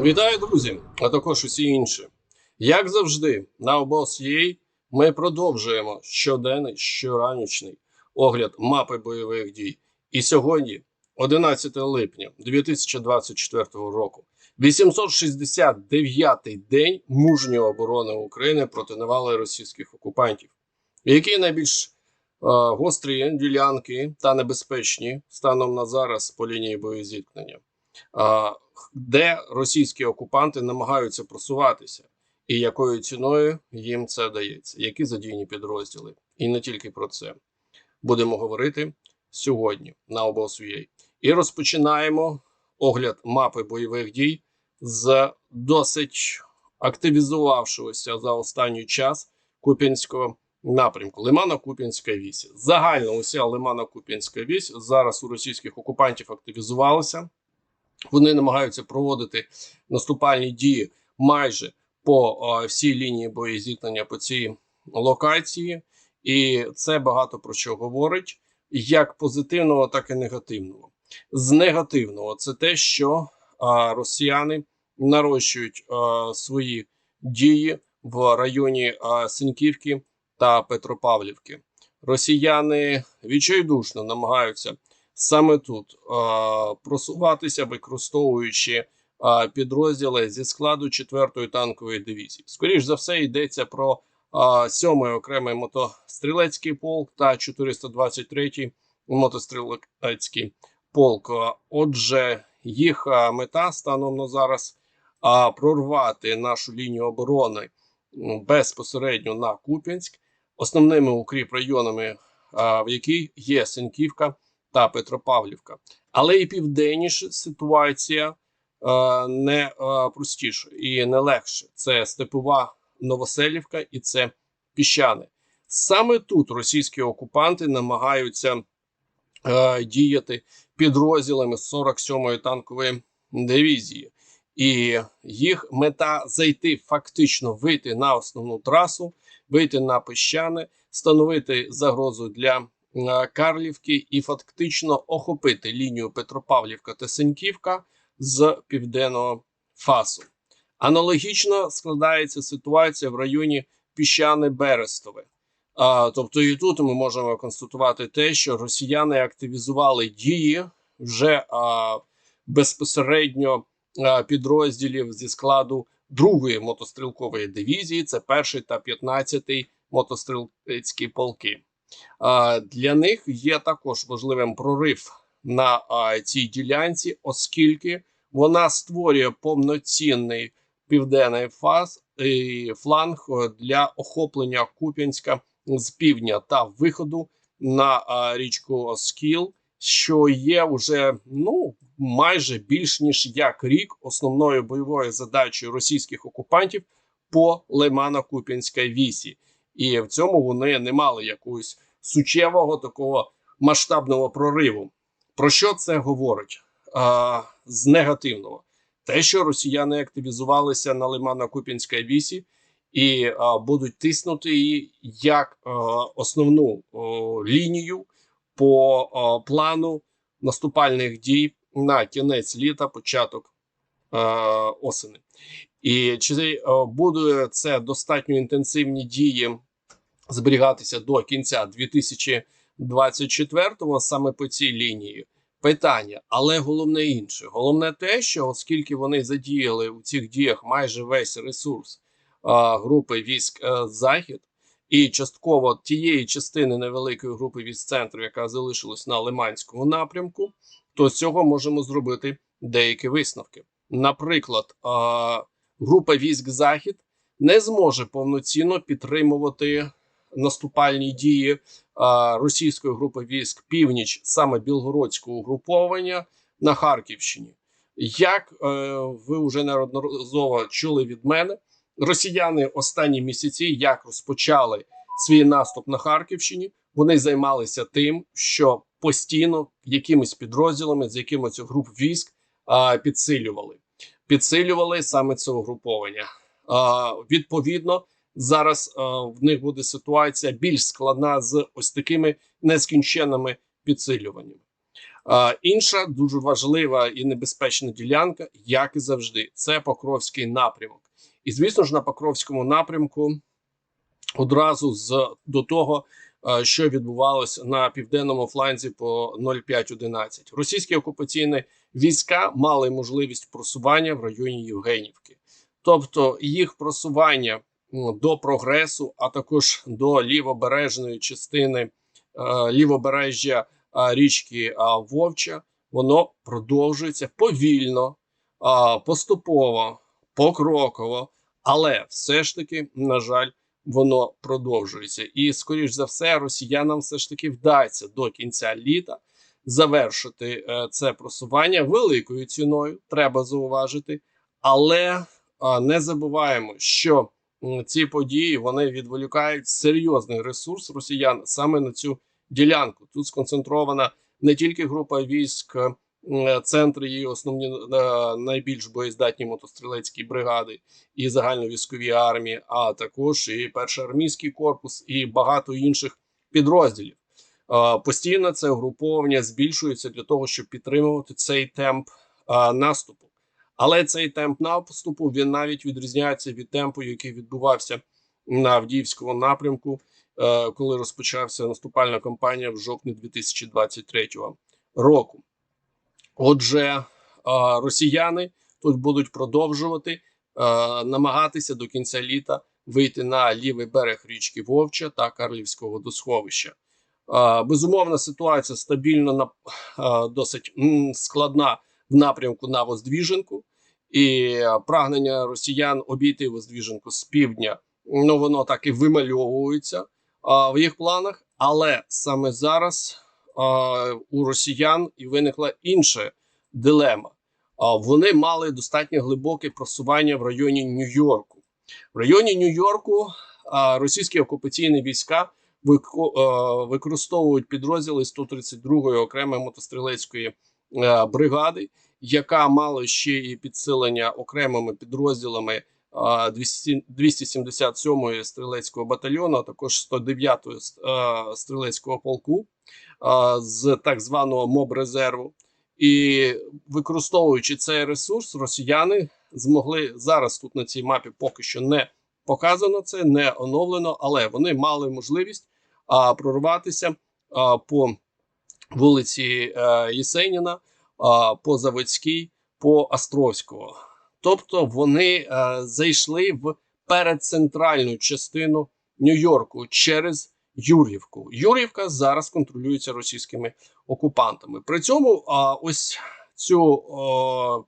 Вітаю, друзі, а також усі інші. Як завжди, на обос.ua ми продовжуємо щоденний, щоранішній огляд мапи бойових дій. І сьогодні, 11 липня 2024 року, 869-й день мужньої оборони України проти навали російських окупантів. Які найбільш е, гострі ділянки та небезпечні станом на зараз по лінії боєзіткнення? Де російські окупанти намагаються просуватися, і якою ціною їм це дається, які задіяні підрозділи, і не тільки про це будемо говорити сьогодні на обос.ua. І розпочинаємо огляд мапи бойових дій з досить активізувавшогося за останній час Куп'янського напрямку Лимано-Куп'янська вісь. Загально уся Лимано-Куп'янська вісь зараз у російських окупантів активізувалася. Вони намагаються проводити наступальні дії майже по всій лінії боєзіткнення по цій локації, і це багато про що говорить, як позитивного, так і негативного. З негативного це те, що росіяни нарощують свої дії в районі е, Синьківки та Петропавлівки. Росіяни відчайдушно намагаються саме тут просуватися, використовуючи підрозділи зі складу 4-ї танкової дивізії. Скоріш за все, йдеться про е, 7-й окремий мотострілецький полк та 423-й мотострілецький полк. Отже, їх мета станом на зараз прорвати нашу лінію оборони безпосередньо на Куп'янськ, основними укріп районами, в якій є Синьківка та Петропавлівка. Але і південніша ситуація е, не е, простіша і не легше. Це степова Новоселівка і це піщани. Саме тут російські окупанти намагаються е, діяти підрозділами 47-ї танкової дивізії, і їх мета зайти фактично вийти на основну трасу, вийти на піщани, становити загрозу для Карлівки і фактично охопити лінію Петропавлівка та Сеньківка з південного фасу. Аналогічно складається ситуація в районі Піщани Берестове. Тобто, і тут ми можемо констатувати те, що росіяни активізували дії вже а, безпосередньо а, підрозділів зі складу другої мотострілкової дивізії. Це перший та 15-й мотострілецькі полки. Для них є також важливим прорив на цій ділянці, оскільки вона створює повноцінний південний фаз і фланг е, для охоплення Куп'янська з півдня та виходу на річку Оскіл, що є вже ну майже більш ніж як рік основною бойовою задачею російських окупантів по Лимано-Куп'янській вісі, і в цьому вони не мали якогось суттєвого такого масштабного прориву. Про що це говорить? А, з негативного те, що росіяни активізувалися на Лимано-Куп'янській вісі і а, будуть тиснути її як а, основну о, лінію по а, плану наступальних дій на кінець літа, початок а, осени. І чи а, буде це достатньо інтенсивні дії зберігатися до кінця 2024-го саме по цій лінії? питання, але головне інше. Головне те, що оскільки вони задіяли у цих діях майже весь ресурс а, групи військ а, Захід і частково тієї частини невеликої групи військ центру, яка залишилась на Лиманському напрямку, то з цього можемо зробити деякі висновки. Наприклад, а, група військ Захід не зможе повноцінно підтримувати наступальні дії російської групи військ північ, саме білгородського угруповання на Харківщині. Як е, ви вже неодноразово чули від мене, росіяни останні місяці як розпочали свій наступ на Харківщині, вони займалися тим, що постійно якимись підрозділами з якимось груп військ підсилювали. Підсилювали саме це угруповання. Відповідно, зараз е, в них буде ситуація більш складна з ось такими нескінченними підсилюваннями. А, інша дуже важлива і небезпечна ділянка, як і завжди, це Покровський напрямок. І звісно ж, на Покровському напрямку одразу з до того, е, що відбувалося на південному фланзі по 0511. Російські окупаційні війська мали можливість просування в районі Євгенівки, тобто їх просування до прогресу, а також до лівобережної частини е, лівобережжя е, річки е, Вовча, воно продовжується повільно, поступово, покроково, але все ж таки, на жаль, воно продовжується. І, скоріш за все, росіянам все ж таки вдасться до кінця літа завершити це просування великою ціною, треба зауважити. Але не забуваємо, що ці події вони відволікають серйозний ресурс росіян саме на цю ділянку. Тут сконцентрована не тільки група військ. Центри її основні е, найбільш боєздатні мотострілецькі бригади і загальновійськові армії, а також і перший армійський корпус, і багато інших підрозділів. Е, Постійно це угруповання збільшується для того, щоб підтримувати цей темп е, наступу. Але цей темп наступу він навіть відрізняється від темпу, який відбувався на Авдіївському напрямку, е, коли розпочався наступальна кампанія в жовтні 2023 року. Отже, е, росіяни тут будуть продовжувати е, намагатися до кінця літа вийти на лівий берег річки Вовча та Карлівського досховища. Безумовно, ситуація стабільно досить складна в напрямку на Воздвіженку, і е, прагнення росіян обійти Воздвіженку з півдня, ну воно так і вимальовується е, в їх планах. Але саме зараз е, у росіян і виникла інша дилема. А вони мали достатньо глибоке просування в районі Нью-Йорку. В районі Нью-Йорку а, російські окупаційні війська е, використовують підрозділи 132-ї окремої мотострілецької бригади, яка мала ще і підсилення окремими підрозділами 277-ї стрілецького батальйону, а також 109-ї е, стрілецького полку з так званого моб резерву. І використовуючи цей ресурс, росіяни змогли зараз тут на цій мапі поки що не показано це, не оновлено, але вони мали можливість а, прорватися а, по вулиці е, Єсеніна, по Заводській, по Островського. Тобто вони е, зайшли в передцентральну частину Нью-Йорку через Юр'ївку. Юр'ївка зараз контролюється російськими окупантами. При цьому ось цю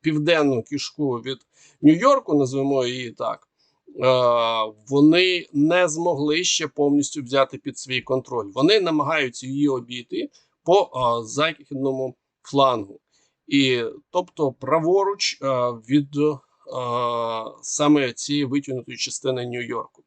південну кішку від Нью-Йорку, назвемо її так, е, вони не змогли ще повністю взяти під свій контроль. Вони намагаються її обійти по е, західному флангу, і тобто праворуч е, від е, саме цієї витягнутої частини Нью-Йорку.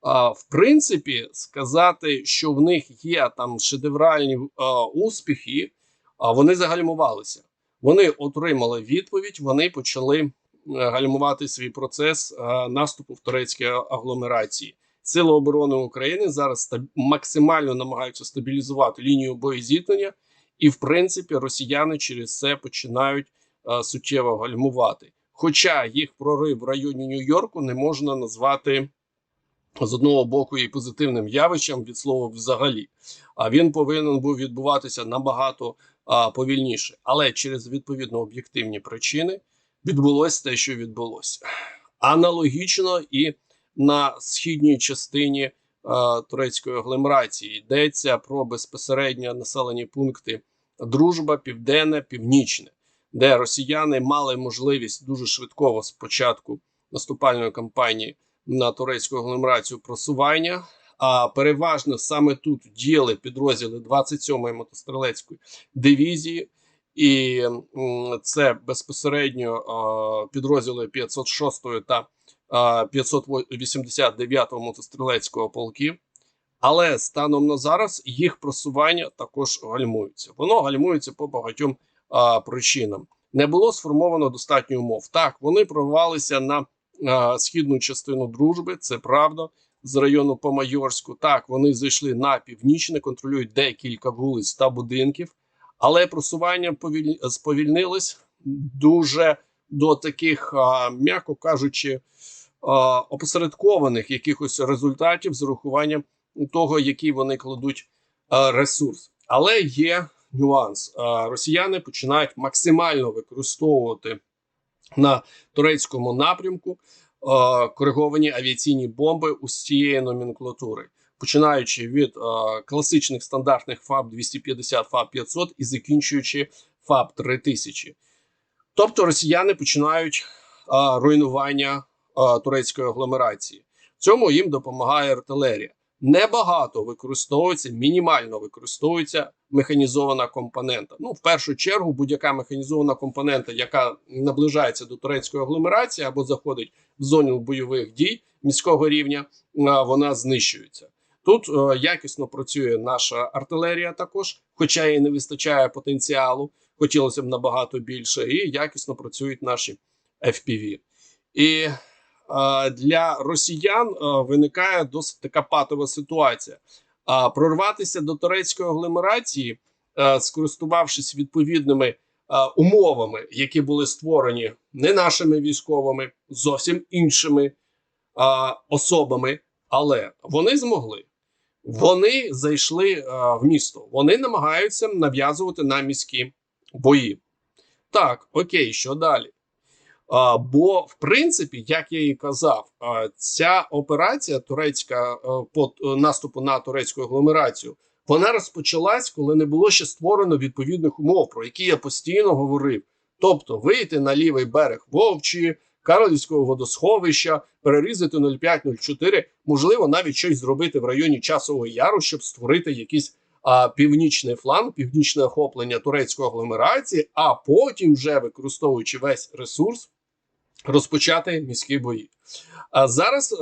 А, в принципі, сказати, що в них є там шедевральні а, успіхи, а вони загальмувалися. Вони отримали відповідь, вони почали е, гальмувати свій процес е, наступу в турецькій агломерації. Сили оборони України зараз максимально намагаються стабілізувати лінію боєзіткнення, і в принципі росіяни через це починають е, суттєво гальмувати. Хоча їх прорив в районі Нью-Йорку не можна назвати з одного боку і позитивним явищем від слова взагалі. А він повинен був відбуватися набагато а, повільніше. Але через відповідно об'єктивні причини відбулося те, що відбулося. Аналогічно і на східній частині а, турецької агломерації йдеться про безпосередньо населені пункти Дружба, Південне, Північне, де росіяни мали можливість дуже швидко спочатку наступальної кампанії на турецьку агломерацію просування. А переважно саме тут діяли підрозділи 27-ї мотострілецької дивізії, і це безпосередньо підрозділи 506-ї та 589-го мотострілецького полків. Але станом на зараз їх просування також гальмується. Воно гальмується по багатьом а, причинам. Не було сформовано достатньо умов. Так, вони прорвалися на а, східну частину дружби, це правда, з району Помайорську. Так, вони зайшли на північне, контролюють декілька вулиць та будинків, Але просування повіль... сповільнилось дуже до таких, а, м'яко кажучи, опосередкованих якихось результатів з урахуванням того, який вони кладуть ресурс. Але є нюанс: росіяни починають максимально використовувати на турецькому напрямку кориговані авіаційні бомби усієї номенклатури. Починаючи від а, класичних стандартних ФАБ 250 ФАБ 500 і закінчуючи ФАБ 3000. Тобто росіяни починають а, руйнування турецької агломерації. В цьому їм допомагає артилерія. Небагато використовується, мінімально використовується механізована компонента. Ну, в першу чергу, будь-яка механізована компонента, яка наближається до турецької агломерації або заходить в зону бойових дій міського рівня, вона знищується. Тут е, якісно працює наша артилерія, також, хоча і не вистачає потенціалу, хотілося б набагато більше, і якісно працюють наші FPV. І е, для росіян виникає досить така патова ситуація. Прорватися до турецької агломерації, скористувавшись відповідними умовами, які були створені не нашими військовими, зовсім іншими особами, але вони змогли. Вони зайшли в місто. Вони намагаються нав'язувати нам міські бої. Так, окей, що далі? Бо, в принципі, як я і казав, ця операція турецька по е, наступу на турецьку агломерацію, вона розпочалась, коли не було ще створено відповідних умов, про які я постійно говорив. Тобто вийти на лівий берег Вовчі, Карлівського водосховища, перерізати 0504, можливо, навіть щось зробити в районі Часового Яру, щоб створити якийсь а, північний фланг, північне охоплення турецької агломерації, а потім, вже використовуючи весь ресурс, розпочати міські бої. А зараз е,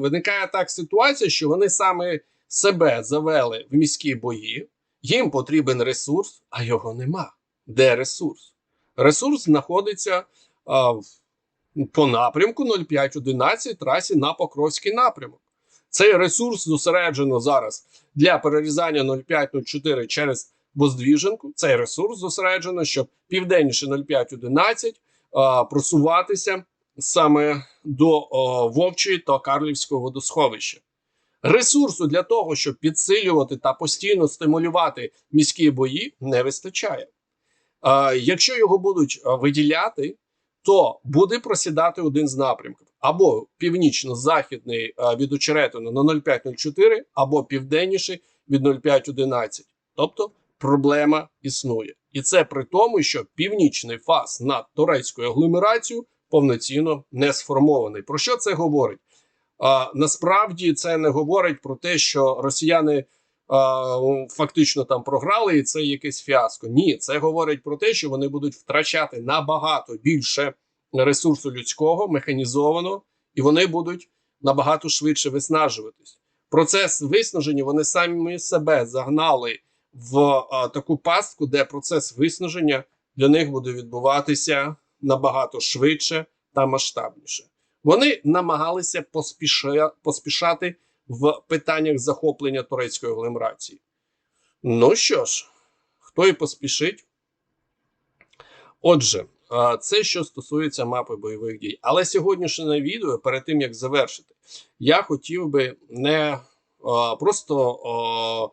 виникає так ситуація, що вони саме себе завели в міські бої, їм потрібен ресурс, а його нема. Де ресурс? Ресурс знаходиться в- по напрямку 0511 трасі на Покровський напрямок. Цей ресурс зосереджено зараз для перерізання 0504 через Боздвіженку. Цей ресурс зосереджено, щоб південніше 0511 а, просуватися саме до Вовчої та Карлівського водосховища. Ресурсу для того, щоб підсилювати та постійно стимулювати міські бої, не вистачає. Якщо його будуть виділяти, то буде просідати один з напрямків: або північно-західний від Очеретина на 0504, або південніший від 0511. Тобто проблема існує. І це при тому, що північний фаз над турецькою агломерацією повноцінно не сформований. Про що це говорить? А, насправді це не говорить про те, що росіяни а, фактично там програли, і це якесь фіаско. Ні, це говорить про те, що вони будуть втрачати набагато більше ресурсу людського, механізованого, і вони будуть набагато швидше виснажуватись. Процес виснаження вони самі себе загнали в таку пастку, де процес виснаження для них буде відбуватися набагато швидше та масштабніше. Вони намагалися поспіша, поспішати в питаннях захоплення турецької агломерації. Ну що ж, хто і поспішить? Отже, це що стосується мапи бойових дій. Але сьогоднішнє відео, перед тим як завершити, я хотів би не просто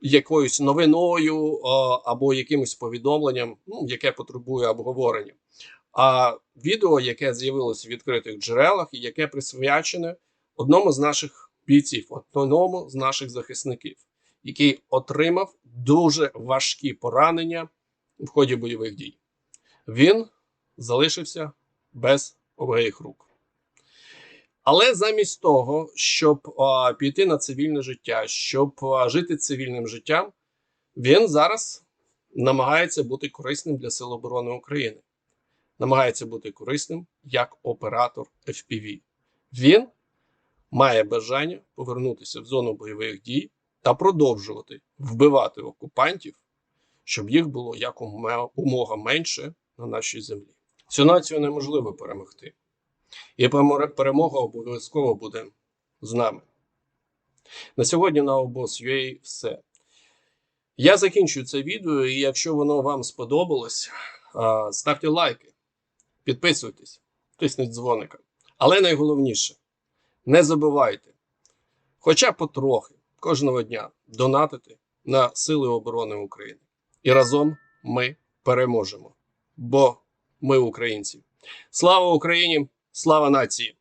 якоюсь новиною або якимось повідомленням, ну, яке потребує обговорення. А відео, яке з'явилося в відкритих джерелах, і яке присвячене одному з наших бійців, одному з наших захисників, який отримав дуже важкі поранення в ході бойових дій. Він залишився без обеїх рук. Але замість того, щоб а, піти на цивільне життя, щоб а, жити цивільним життям, він зараз намагається бути корисним для Сил оборони України. Намагається бути корисним як оператор FPV. Він має бажання повернутися в зону бойових дій та продовжувати вбивати окупантів, щоб їх було якомога менше на нашій землі. Цю націю неможливо перемогти. І перемога обов'язково буде з нами. На сьогодні на обоз.ua все. Я закінчую це відео, і якщо воно вам сподобалось, ставте лайки, підписуйтесь, тисніть дзвоника. Але найголовніше, не забувайте, хоча потрохи кожного дня донатити на Сили оборони України. І разом ми переможемо. Бо ми українці. Слава Україні! Слава нації!